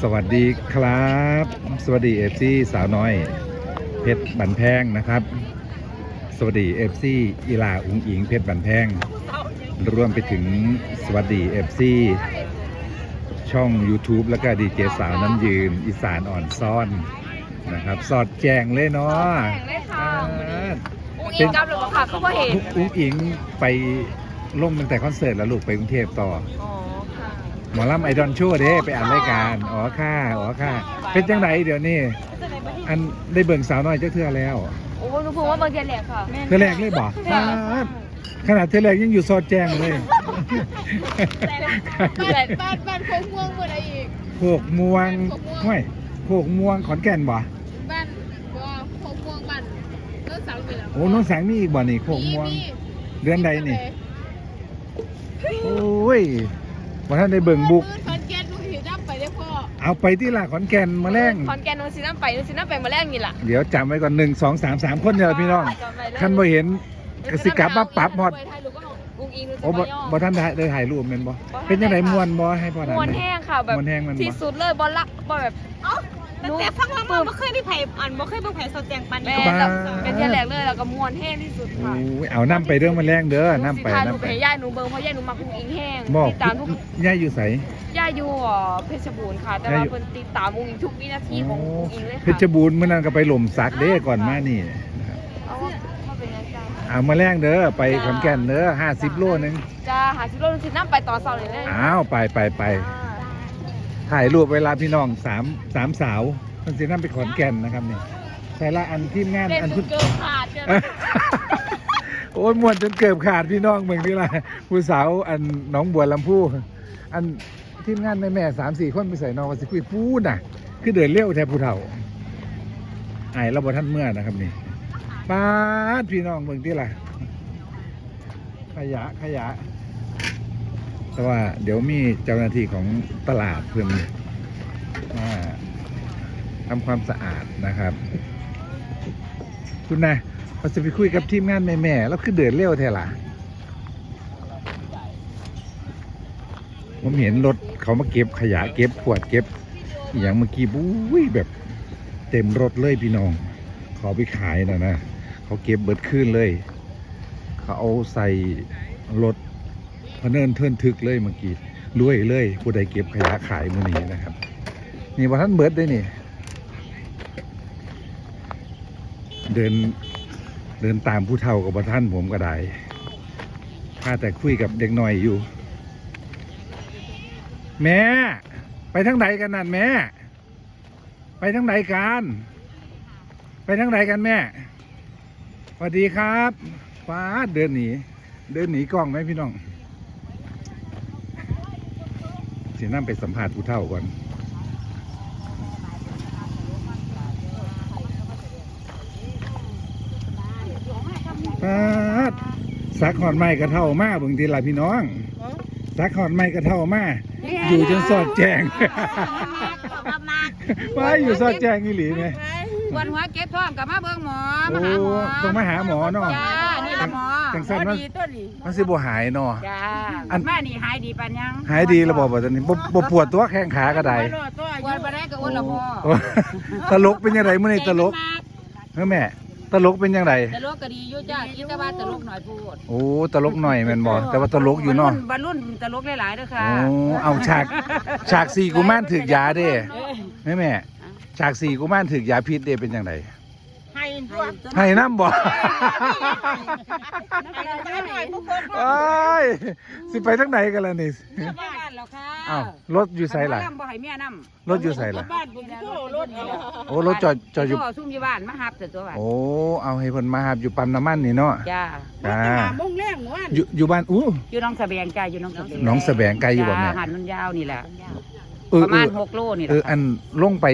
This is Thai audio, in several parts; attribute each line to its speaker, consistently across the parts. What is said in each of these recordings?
Speaker 1: สวัสดีครับ สวัสดีเอฟซีสาวน้อย เพชรบันแพงนะครับ สวัสดีเอฟซีอีลาอุงอิงเพชรบันแพงรวมไปถึงสวัสดีเอฟซีช่อง YouTube แล้วก็ดีเจสาวน้ำยืน อีสานอ่อนซ่อนนะครับ สอดแจงเลยเนาะ
Speaker 2: แข่งเลยค่ะ
Speaker 1: อ่า
Speaker 2: อุ้งอิงกลับหรือเปล่าค่ะเขาบ่เห็น
Speaker 1: อุงอิงไปลงตั้งแต่คอนเสิร์ตแล้วลูกไปกรุงเทพต่อ
Speaker 2: อ๋อค่ะ
Speaker 1: หมอลำไอดอนชั่วเด้ไปอ่านรายการอ๋อค่ะอ๋อค่ะ เป็นจังไหนเดี๋ยวนี้อันได้เบิ่งสาวน้อยจักเทื่อแล้ว
Speaker 2: โอ้หนูพูดว่าเบอร์เทียนแหลกค่ะ
Speaker 1: เทื่อแรกเลยบอกขนาดเทื่อแรกยังอยู่ซอดแจ้งเลย
Speaker 2: แต่
Speaker 3: บ้านบ้านโคกม่วงเมื่อไรอีก
Speaker 1: โขกม่วงห้วยโขกม่วงขอนแก่นบ่
Speaker 3: บ้านว่าโคกม่วงบ้านเลิกสาวไปแล้ว
Speaker 1: โอ้น้องแสงมีอีกบ่นี่โขกม่วงเดือนใดนี่โอ้ย ว่าท่านได้เบิ่งบุก
Speaker 3: คอนแกนลูกหิวดับไปได้พ่อ
Speaker 1: เอาไปที่ละขอนแก่นมาแรง
Speaker 2: คอนแกนหนูซีน้ำไปหนูซีน้ำไปมาแรกนี่ล่ะ
Speaker 1: เดี๋ยวจำไว้ก่อนหนึ่งสองสามสามคนเดียวพี่น้องคันบ่เห็นกสิกลับมาปรับหมด
Speaker 2: อุ้งอิงหนูจะ
Speaker 1: โอ้บ่
Speaker 2: มาย่อ
Speaker 1: บ่ท่านได้ได้ถ่ายรูปแม่นบ่เป็นจังไดม่วนบ่ให้พ่อถาม
Speaker 2: มวน
Speaker 1: หน่อย
Speaker 2: แห้งค่ะแบบ
Speaker 1: มวนแห้งมันบ่
Speaker 2: ที่สุดเลยบอลละบอลแบบ หนู
Speaker 3: แต่ฟังมาไม่เคยมีไผ่อันไม่เคยมีไผ่สดแจงปัน
Speaker 2: แม่
Speaker 1: บ้า
Speaker 2: แบบเป็นเทียนแหลกเลยแล้วก็มวนแห้งที่สุด
Speaker 1: โอ้
Speaker 2: ค่ะ
Speaker 1: ยเอาน้ำไปเรื่องมันแรงเด้อน้ำไป
Speaker 2: สิพาหนู
Speaker 1: น้ำ
Speaker 2: ไป
Speaker 1: ไป
Speaker 2: ให้ย่าหนูเบิ่งเพราะย่าหนูมาอุ้งอิงแห้ง
Speaker 1: บอก
Speaker 2: ติดตามทุก
Speaker 1: ย่าอยู่ไส
Speaker 2: ย่าอยู่อ่อเพชรบูรณ์ค่ะ แต่ว่า
Speaker 1: ย่าอยู่
Speaker 2: เพิ่นติดตามอุ้งอิงทุกวินาทีของอุ้งอิงเลย
Speaker 1: เพ
Speaker 2: ค่ะ
Speaker 1: ชรบูรณ์เมื่อนั้นก็ไปหล่มสักเด้ก่อนมานี่นะครับ
Speaker 2: เอาว่าว่าเป็นยังไงจ้า
Speaker 1: เอามาแรงเด้อไปขอนแก่นเด้อ50โลนึง
Speaker 2: จ้าหาชิโร่ชิน้ำไปตอนเสาร์เลยเลย
Speaker 1: อ้าวไปไปไป ถ่ายรูปเวลาพี่น้องสามสามสาวมันสินํไปขอนแก่นนะครับนี่ใส่ละอันทีมงาน
Speaker 2: เล่น
Speaker 1: อัน
Speaker 2: จ
Speaker 1: พุ
Speaker 2: นเกินขาดเกิน
Speaker 1: โอ้ยมวนจนเกือบขาดพี่น้องเมืองนี่ละผู้สาวอันหน้องบัวลำพูอันทีมงานแม่แม่สามสี่คนไปใส่นองกันสิคุยพูดน่ะ คือเดินเลี้ยวแทบผู้เฒ่าไอ้เราบท่านเมื่อนะครับนี่ป้าดพี่น้องเมืองที่ละขยะขยะ แต่ว่าเดี๋ยวมีเจ้าหน้าที่ของตลาดเพื่อนมาทำความสะอาดนะครับ คุณนะเราจะไปคุยกับทีมงานแม่ๆแล้วคือเดินเร็วแท้ล่ะผมเห็นรถเขามาเก็บขยะเก็บขวดเก็บ อย่างเมื่อกี้บุ้ยแบบเต็มรถเลยพี่น้องเขาไปขายนะนะ เขาเก็บเบิดขึ้นเลย เขาเอาใส่รถ พะเนินเทินทึกเลยเมื่อกี้รวยเลย ผู้ใดเก็บขยะขายมือนี้นะครับ นี่ว่าท่านเบิดได้นี่ เดินเดินตามผู้เฒ่ากับท่านผมก็ได้ข้าแต่คุยกับเด็กหน่อยอยู่ แม่ ไปทางไหนกันนั่นแม่ ไปทางไหนกัน ไปทางไหนกันแม่สวัสดีครับฟ้าเดินหนี เดินหนีกล้องไหมพี่น้องเสียน้ำไปสัมภาษณ์ผู้เฒ่าก่อนปาดสักหอดไม้กระเท่ามาบางทีละพี่น้อง สักหอดไม้กระเท่ามา อยู่จนสอดแจง ว่าอยู่สอดแจงอีหลีไหม
Speaker 4: วันหัวเก็บท้องกับมาเบิ่งหมอ
Speaker 1: โอ้
Speaker 4: มาหาหมอ
Speaker 1: ต้องมาหาหมอเนาะ
Speaker 4: จ้า นี่ละหมอ
Speaker 1: จังซั่น
Speaker 4: พ
Speaker 1: มั
Speaker 4: อนดีตัวนี้
Speaker 1: มันสิบ่หายเนาะ
Speaker 4: จ้า
Speaker 1: อัน
Speaker 4: แม่นี่หายดีปานยัง
Speaker 1: หายดีแล้วบอกว่าตอนนี้บ่บ่ปวดตัวแข้งขาก็ได้
Speaker 4: ปวดบ่ได้ก็อ้วนละหมอ
Speaker 1: โอ้ตลกเป็นยังไงมื้อนี้ตลกเฮ้ยแม่ ตลกเป็นยังไง
Speaker 4: ตลกก็ดีอยู่จ้าคิดแต่ว่าตลกหน่อยพูด
Speaker 1: โอ้ตลกหน่อยแม่นบ่แต่ว่าตลกอยู่เนาะ
Speaker 4: บรรลุนตลกหลายๆเด้อค่ะ
Speaker 1: โอ้เอาฉากฉากสี่กุมารถึกยาเด้แม่แม่ฉากสี่กุมารถึกยาพิษเด้เป็นยังไง
Speaker 3: ให้ ตัว
Speaker 1: ให้น้ำบ่
Speaker 3: ให้หน่อยพวกคน
Speaker 1: เอ้ยสิไปทางไหนกันล่ะนี่
Speaker 4: บ้านแล้วค่ะ
Speaker 1: อ้าวรถอยู่ไสล่ะ
Speaker 4: บ่ให้เมียนำ
Speaker 1: รถอยู่ไสล่ะ
Speaker 3: บ้านผมที่โตรถเอา
Speaker 1: โอ้รถจอดจอดอยู่
Speaker 4: ซุ่มอยู่บ้านมาหับแต่ตัวบ้าน
Speaker 1: โอ้เอาให้เพิ่นมาหาอยู่ปั๊มน้ำมันนี่เนาะ
Speaker 4: จ้า
Speaker 1: จ้า
Speaker 3: โมงแรงว่าน
Speaker 1: อยู่อยู่บ้านอู้
Speaker 4: อยู่หน้องสะแบงจ้าอยู่หน้องสะแบง
Speaker 1: หนองสะแบงไกลอยู่บ่แม่
Speaker 4: จ้าหันมันยาวนี่แหละ
Speaker 1: เออ
Speaker 4: ประ
Speaker 1: เอ
Speaker 4: มาณ
Speaker 1: อ
Speaker 4: 6โลนี่แห
Speaker 1: เอ
Speaker 4: ละ
Speaker 1: ออันลงไป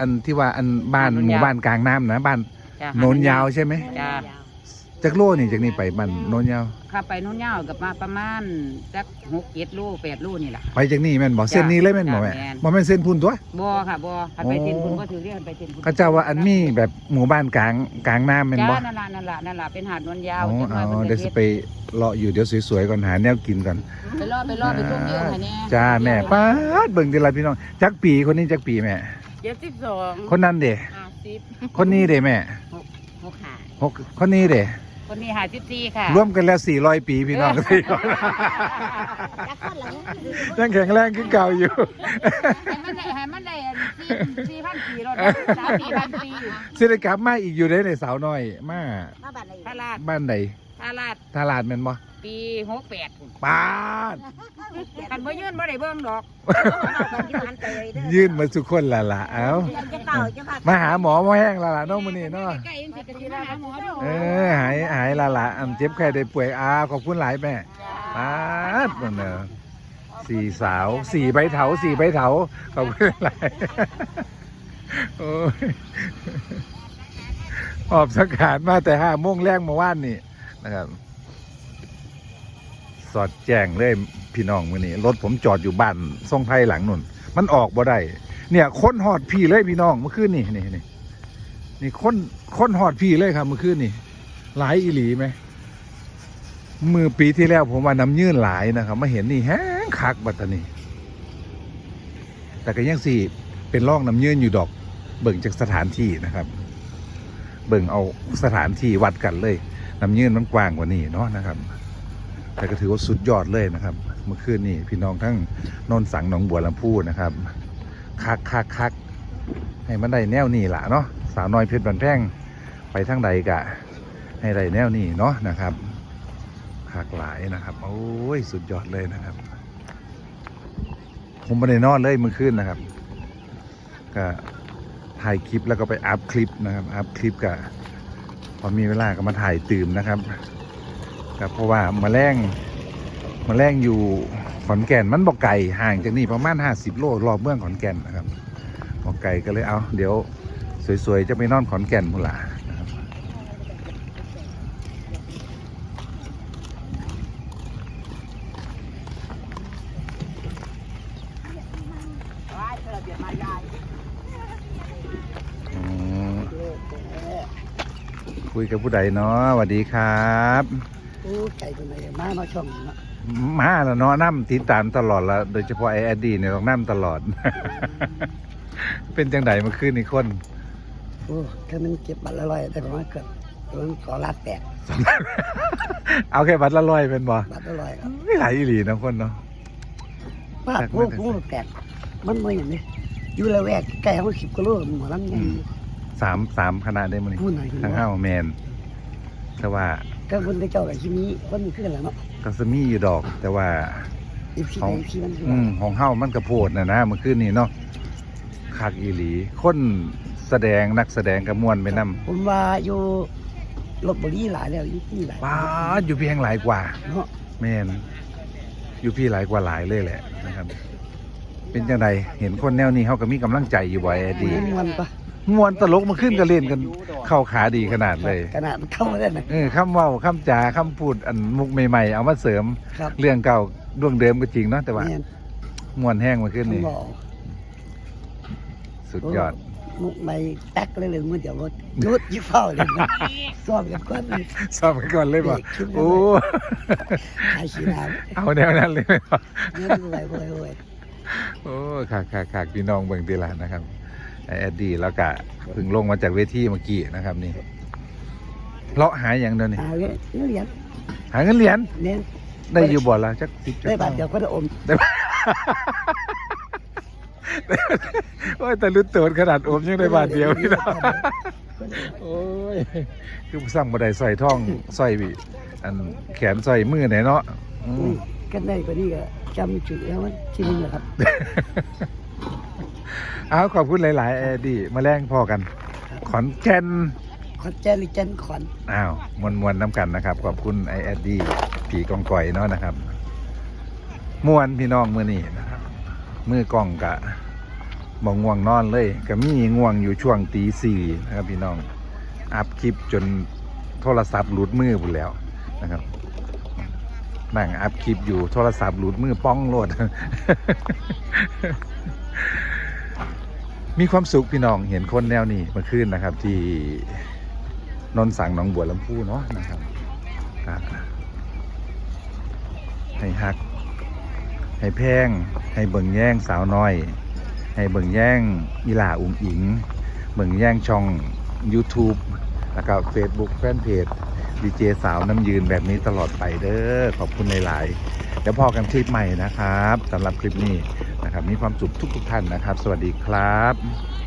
Speaker 1: อันที่ว่าอันบ้าน
Speaker 4: บ้านโนน
Speaker 1: หมู่
Speaker 4: ยาว
Speaker 1: บ้านกลางน้ำนะบ้าน
Speaker 4: จ้า
Speaker 1: โนนยาวใช่ไหม
Speaker 4: จ้า
Speaker 1: จักโลนี่จากนี้ไปบ้านโนนยาว
Speaker 4: ขับไปโน้นยาวกับมาประมาณจักหกเจ็ดลูแปดลูนี่แหละ
Speaker 1: ไปจากนี่แม่นบ่เส้นนี้เลยแม่นบ่แม่
Speaker 4: จ้ะแม่น
Speaker 1: บ่แม่นเส้นพุ่นตัว
Speaker 4: บอค่ะบอขันไปเส้นคุณก็ถือเรียกไปเส้นคุณ
Speaker 1: เขาเจ้าว่าอันมีแบบหมู่บ้านกลางกลางน้ำแม่นบ่
Speaker 4: จ้านั่นละนั่นละนั่นละเป็นหาดนวลยาว
Speaker 1: อ๋อ
Speaker 4: จังหน่อย
Speaker 1: เอา
Speaker 4: มัน
Speaker 1: เดี๋ยวสิไปเลาะอยู่เดี๋ยวสวยๆก่อนหาแนวกินก่อน
Speaker 4: ไปรอไปรอไปทุ่มเดียวค่ะเนี่ย
Speaker 1: จ้าแม่ป้าดเบิ่งทีไรพี่น้องจักปีคนนี้จักปีแม่
Speaker 4: เจ็ดสิบสอง
Speaker 1: คนนั้นเด้
Speaker 2: อ่า สิบ
Speaker 1: คนนี้เด้แม่
Speaker 4: หกหา
Speaker 1: หกคนนี้เด้
Speaker 4: คนนี้หาสิบสี่ค่ะ
Speaker 1: รวมกันแล้ว400ปีพี่น้องพี่น้องยังแข็งแรงขึ้นเก่าอยู่
Speaker 4: ให้มันได้ให้มันได้สี่สี่พันปีรถสามสี่พันปี
Speaker 1: สิได้กลับมาอีกอยู่ได้ในสาวน้อยมา
Speaker 4: ทาราด
Speaker 1: บ้านใด
Speaker 4: ทาราด
Speaker 1: ตลาดแม่นบ่
Speaker 4: ปีหกแปด
Speaker 1: ป้าด
Speaker 4: กันบ่ยื่นบ่ได้เบิ่งดอก
Speaker 1: ยื่นมาสุกคนละล่ะเอ้ามาหาหมอมาแห้งละล่ะเน้องมื้อนี้เนาะ
Speaker 4: ใกล้ๆยังสิกะสิมาหาหมอดู
Speaker 1: เออหายหายละละอันเจ็บแค่ได้ป่วยอาขอบคุณหลายแม่ป้าดมันเนอะสี่สาวสี่ใบเถาสี่ใบเถาขอบคุณหลายโอ้ยออบสังขารมาแต่ห้าโมงแรกเมื่อวานนี่ นะครับ สอดแจ้งเลยพี่น้องมือนี้รถผมจอดอยู่บ้านทรงไทยหลังนุ่น มันออกบ่ได้เนี่ยค้นหอดพี่เลยพี่น้องเมื่อคืนนี่นี่นี่นี่ค้นค้นหอดพี่เลยครับเมื่อคืนนี่หลายอีหลีไหมมือปีที่แล้วผมว่าน้ำยื่นหลายนะครับมาเห็นนี่แห้งคักบัตานีแต่ก็ยังสี่เป็นร่องน้ำยื่นอยู่ดอก เบิ่งจากสถานที่นะครับ เบิ่งเอาสถานที่วัดกันเลย น้ำยื่นมันกว้างกว่านี้เนาะนะครับ แต่ก็ถือว่าสุดยอดเลยนะครับ เมื่อคืนนี้พี่น้องทั้งนนสังหนองบัวลำพูนะครับคักคักคักให้มันได้แนวนี้ล่ะเนาะสาวน้อยเพชรบันแพงไปทั้งใดกะ ให้ได้แนวนี้เนาะนะครับหลากหลายนะครับ โอ้ยสุดยอดเลยนะครับ ผมไม่ได้นอนเลยเมื่อคืนนะครับ ก็ถ่ายคลิปแล้วก็ไปอัพคลิปนะครับอัพคลิปก็ พอมีเวลาก็มาถ่ายตื่มนะครับก็เพราะว่ามาแรงมาแรงอยู่ขอนแก่นมันบอกไก่ห่างจากนี่ประมาณ 50 โลรอบเมืองขอนแก่นนะครับบอกไก่ก็เลยเอาเดี๋ยวสวยๆจะไปนอนขอนแก่นพุ่นละนะครับ อืม คุยกับผู้ใดเนาะสวัสดีครับ
Speaker 5: โอ้ไก่ตัวไหนมามาช่องเนาะ
Speaker 1: มาแล้วเนาะน้ำติดตามตลอดละโดยเฉพาะไอแอดดีเนี่ยต้องน้ำตลอด เป็นจังไดเมื่อคืนนี่คน
Speaker 5: โอ้ถ้ามันเก็บบัตรละร้อยได้ประมาณเกือบประมาณสองล้านแปด
Speaker 1: เอาแค่บัตรละร้อยเป็นบ่
Speaker 5: บัตรละร้อยครับ
Speaker 1: ไม่หลายอีหลีนะคนเนาะ
Speaker 5: ป้าพวกพวกแปดมันไม่อย่างนี้อยู่ละแวกใกล้เขาสิบกิโลหมอลำยัง
Speaker 1: สามสามคณะได้มั้ย
Speaker 5: พูดหน่อย
Speaker 1: ทั้งห้าแมนแต่ว่า
Speaker 5: ก็คนไปเจ้ากับที่นี้คนขึ้นแล้วเนาะ
Speaker 1: ก็สมีอยู่ดอก แต่ว่า
Speaker 5: อีพี
Speaker 1: ข
Speaker 5: ไห
Speaker 1: อง
Speaker 5: นที่มัน
Speaker 1: อืมของเฮ้ามันกระโพดนะนะเมื่อคืนนี้เนาะคักอีหลี คนแสดงนักแสดงกระมวลไปนำ
Speaker 5: ผมว่าอยู่ลบบุรีหลายแล้วอยู่ที่หลาย
Speaker 1: ป้าดอยู่เพียงหลายกว่า
Speaker 5: เนาะ
Speaker 1: แม่นอยู่พี่หลายกว่าหลายเลยแหละนะครับ เป็นจังไดเห็นคนแนวนี้เขาก็มีกำลังใจอยู่บ่อยดี
Speaker 5: มันมันปะ
Speaker 1: มวนตลกมาขึ้นก็เล่นกัน เข้าขาดีขนาดเลย
Speaker 5: ขนาดมันเข้ามาได้นะ
Speaker 1: เออคำเว่าคำจาคำพูดอันมุกใหม่ๆ เอามาเสริม
Speaker 5: ครับ
Speaker 1: เรื่องเก่าดวงเดิมก็จริงเนาะแต่ว่า
Speaker 5: เนี่ย
Speaker 1: มวนแห้งมาขึ้น
Speaker 5: ผม
Speaker 1: นี่
Speaker 5: บอก
Speaker 1: สุดยอด
Speaker 5: มุกไม่แตกเลยเลยมันเดี๋ยวรถยุดยิ่งเฝ้าเลยนะซ้อมกับคนนี่
Speaker 1: ซ้อมกันก่อนเลยบ่โอ้
Speaker 5: ขายชีน้
Speaker 1: เอาแนวนั้นเลยไหมบ่ำ
Speaker 5: เงินรวยรวยรวย
Speaker 1: โอ้ขากขากขากพี่น้องเบิ่งดีละนะครับ ไอแอดดี้แล้วก็เพิ่งลงมาจากเวทีเมื่อกี้นะครับนี่เลาะหาอย่างเดียวนี่
Speaker 5: หาเงินเหรียญ
Speaker 1: หาเงินเหรียญ
Speaker 5: เนี่ย
Speaker 1: ได้อยู่บ่ละจักสิบจัก
Speaker 5: ได้บาทเดียวก็ได้อม
Speaker 1: ได้บาทโอ้ยแต่ลุ้นโตนขนาดอมยังได้บาทเดียวพี่น้องโอ้ยคือสั่งบ่ได้ใส่ท่องใส่บิอันแขนใส่มือไหนเนาะอืม
Speaker 5: กันได้กว่านี้ก็จำจุดแล้วมันที่นี่นะครับ
Speaker 1: เอาขอบคุณหลายๆแอดดี้มาแรงพอกัน ขอนแก่น
Speaker 5: ขอนแจนหรือแจนขอน
Speaker 1: อ้าวมวนมวนๆน้ำกันนะครับ ขอบคุณไอแอดดี้ผีกองก่อยเนาะนะครับมวนพี่น้องมือนี่นะครับมือกล้องกะมองง่วงนอนเลยก็มีง่วงอยู่ช่วงตีสี่นะครับพี่น้องอัพคลิปจนโทรศัพท์หลุดมือพุ่นแล้วนะครับนั่งอัพคลิปอยู่โทรศัพท์หลุดมือป้องโหลด มีความสุขพี่น้องเห็นคนแนวนี้เมื่อคืนนะครับ ที่นนสังหนองบัวลำพูเนาะนะครับให้ฮัก ให้แพง ให้เบิ่งแย่งสาวน้อย ให้เบิ่งแย่งอีหลาอุงอิง เบิ่งแย่งช่อง YouTube แล้วก็ Facebook แฟนเพจดีเจสาวน้ำยืนแบบนี้ตลอดไปเด้อขอบคุณหลาย ๆ เดี๋ยวพอกันคลิปใหม่นะครับสำหรับคลิปนี้ มีความสุขทุกๆท่านนะครับ สวัสดีครับ